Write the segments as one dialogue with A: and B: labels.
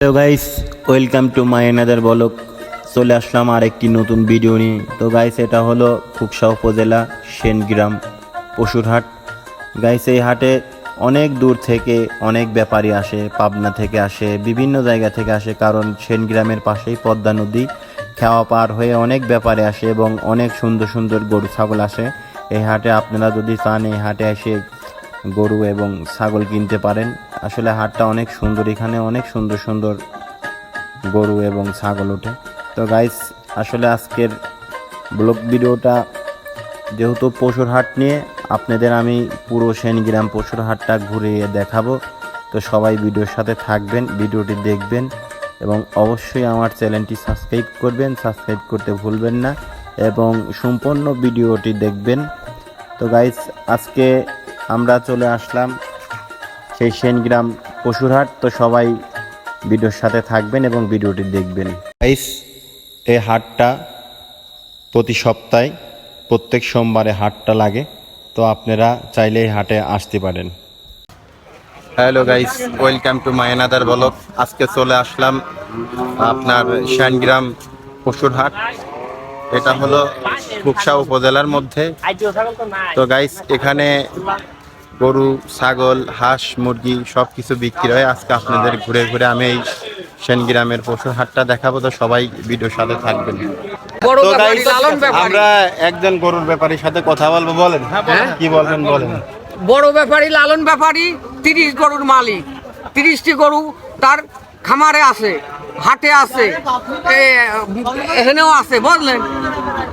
A: Hello guys welcome to my another vlog চলে আসলাম আর একটি নতুন ভিডিও নিয়ে। তো গাইস এটা হলো ফুকসা উপজেলা সেনগ্রাম পশুরহাট গাইস এই হাটে অনেক দূর থেকে অনেক ব্যাপারী আসে, পাবনা থেকে আসে, বিভিন্ন জায়গা থেকে আসে, কারণ সেনগ্রামের পাশেই পদ্মা নদী। খেওয়া পার হয়ে অনেক ব্যাপারে আসে এবং অনেক সুন্দর সুন্দর গরু, ছাগল আসে। এই হাটে আপনারা যদি চান, এই হাটে এসে গরু এবং ছাগল কিনতে পারেন। আসলে হাটটা অনেক সুন্দর, এখানে অনেক সুন্দর সুন্দর গরু এবং ছাগল ওঠে। তো গাইস আসলে আজকের ব্লগ ভিডিওটা যেহেতু পশুর হাট নিয়ে, আপনাদের আমি পুরো সেনগ্রাম পশুর হাটটা ঘুরিয়ে দেখাবো। তো সবাই ভিডিওর সাথে থাকবেন, ভিডিওটি দেখবেন এবং অবশ্যই আমার চ্যানেলটি সাবস্ক্রাইব করবেন সাবস্ক্রাইব করতে ভুলবেন না এবং সম্পূর্ণ ভিডিওটি দেখবেন। তো গাইস আজকে আমরা চলে আসলাম সেই সেনগ্রাম পশুরহাট তো সবাই ভিডিওর সাথে থাকবেন এবং ভিডিওটি দেখবেন। গাইস এই হাটটা প্রতি সপ্তাহে প্রত্যেক সোমবারে হাটটা লাগে তো আপনারা চাইলে এই হাটে আসতে পারেন। Hello guys welcome to my another vlog আজকে চলে আসলাম আপনার শ্যানগ্রাম পশুরহাট। এটা হলো কুকসা উপজেলার মধ্যে। তো গাইস এখানে গরু ছাগল হাঁস মুরগি সব কিছু বিক্রি হয় আজকে আপনাদের ঘুরে ঘুরে আমি এই সেনগ্রামের পশুর হাটটা দেখাবো তো সবাই ভিডিওর সাথে থাকবেন। আমরা একজন গরুর ব্যাপারীর সাথে কথা বলব বলেন
B: হ্যাঁ?
A: কি বলবেন বলেন
B: বড় ব্যাপারী লালন ব্যাপারী তিরিশ গরুর মালিক তিরিশটি গরু তার খামারে আছে হাটে আছে এখানেও আছে বুঝলেন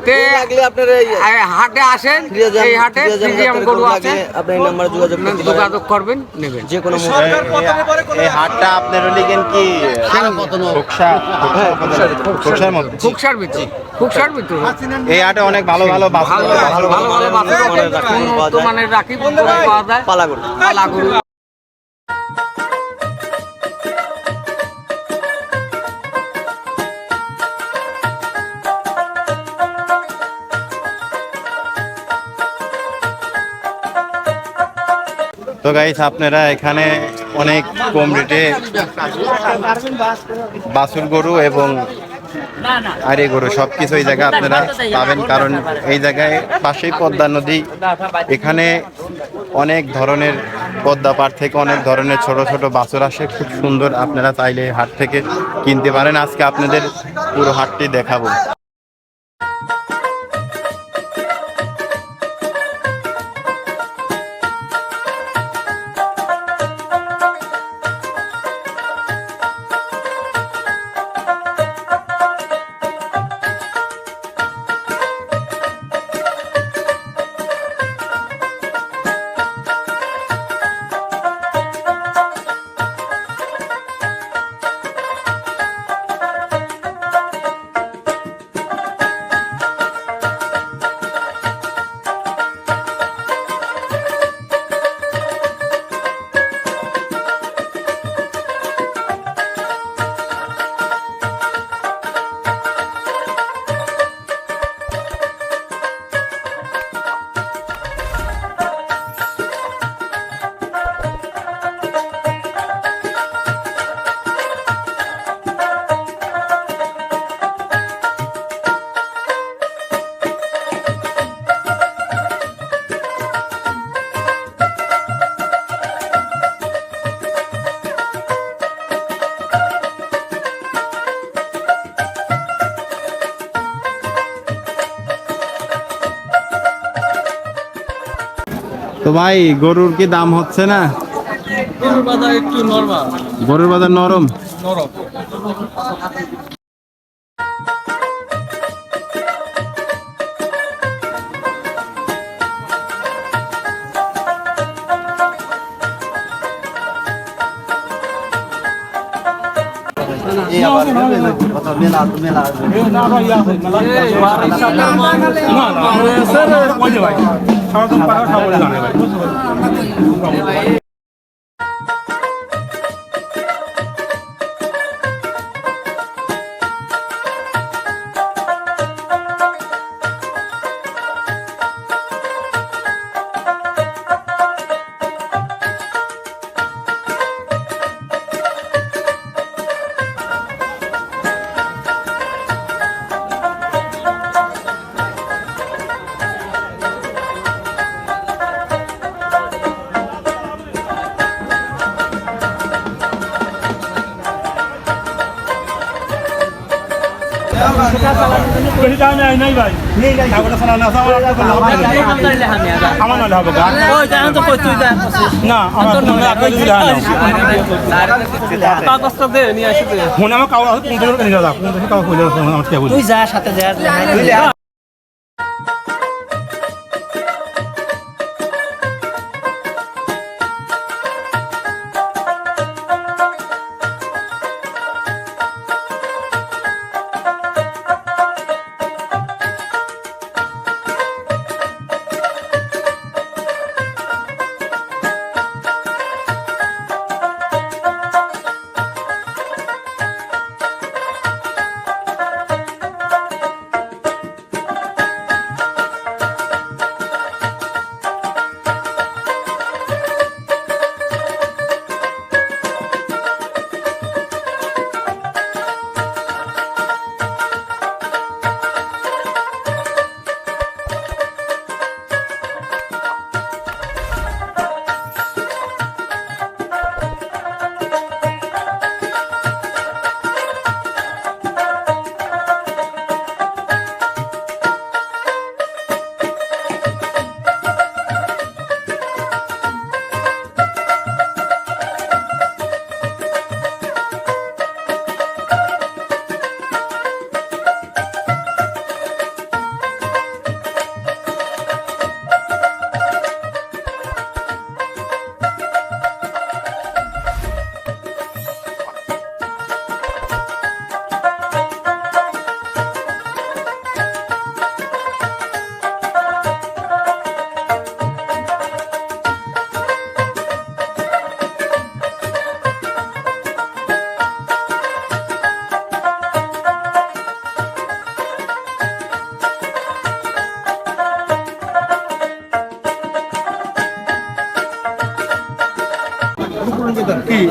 B: তে
C: লাগলে আপনার এই
B: এ, হাটে আসেন এই হাটে
C: ফ্রিজিয়াম
B: ফ্রিজিয়াম গরু
C: গরু
B: আছে।
C: আপনি নাম্বারে যোগাযোগ করতে
B: যোগাযোগ করবেন নেবেন।
C: যে কোনো
A: এই- হাটটা আপনার লিগেন কি খুকসা খুকসার মধ্যে।
B: খুকসার ভিতর খুকসার ভিতর
A: এই হাটে অনেক ভালো ভালো
B: ভালো ভালো ভালো
C: মানের রাখি পাওয়া যায়। পালা গরু।
A: তো গাইস আপনারা এখানে অনেক কম রেটে বাছুর গরু এবং আরে গরু সব কিছু এই জায়গায় আপনারা পাবেন। কারণ এই জায়গায় পাশেই পদ্মা নদী। এখানে অনেক ধরনের পদ্মা পাড় থেকে অনেক ধরনের ছোট ছোট বাছুর আসে। খুব সুন্দর আপনারা চাইলে হাট থেকে কিনতে পারেন। আজকে আপনাদের পুরো হাটটি দেখাবো। তো ভাই গরুর কি দাম হচ্ছে না?
D: গরুর বাজার একটু নরমাল।
A: গরুর বাজার নরম?
D: নরম।
C: 一样的，没拉，
E: 没拉，跟那块一样，我们老家就差一块，一样的，一样的，一样的，一
D: 样的，一样的，
E: 一样的，的，一样，বেশি দাম নেই নাই ভাই আমার নাহলে হবে। না আমার মনে হয় হয় নিয়ে মনে আমার নিয়ে হয়ে
F: তুই যা সাথে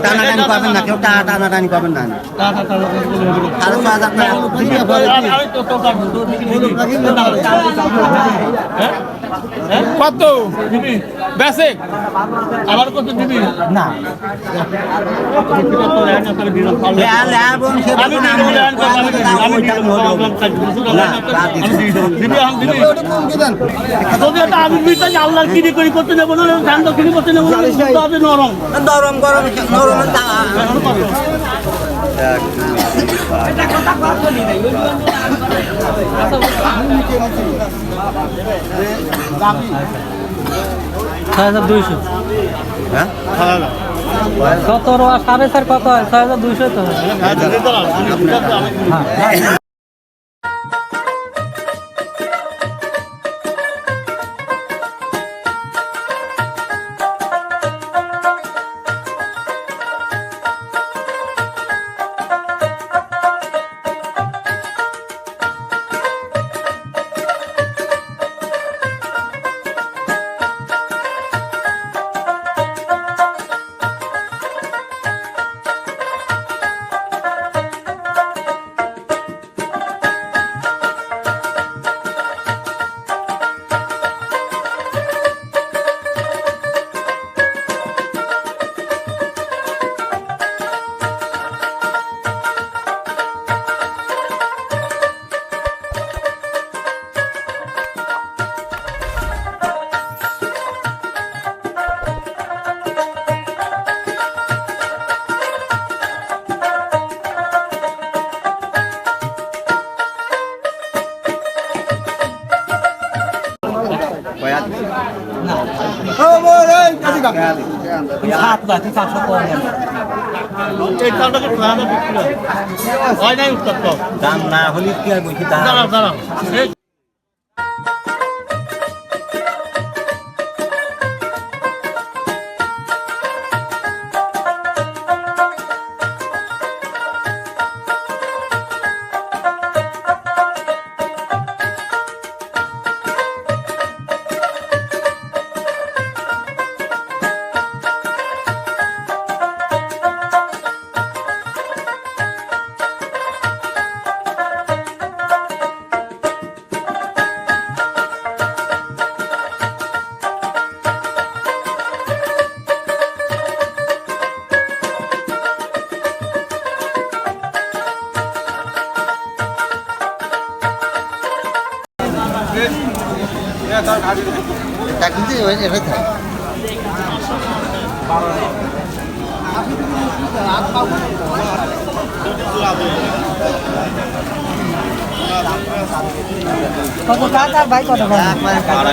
C: টানাটানি পাবেন না কেউ? টানা টানাটানি পাবেন না। সাড়ে ছয় হাজার টাকা। দিলে পরে
D: কত? দিবি বেসিক আবার কত দিবি?
C: না।
D: যদি এটা আমি মিটাই আল্লাহর কিনি করি করতে নেব? না ধান তো কিনি করতে নেব? না তবে নরম।
C: নরম গরম নরম
F: ছয় হাজার দুইশো।
C: হ্যাঁ?
F: কত রোয়া সাড়ে চার কত হয়? ছয় হাজার দুইশো তো। হয়।
C: দাম না হলে কি আর বলছি দাম
D: দাঁড়াও দাঁড়াও
C: তা কিন্তু এটাই থাকে
D: কত? টাকা ভাই কত
C: একবারে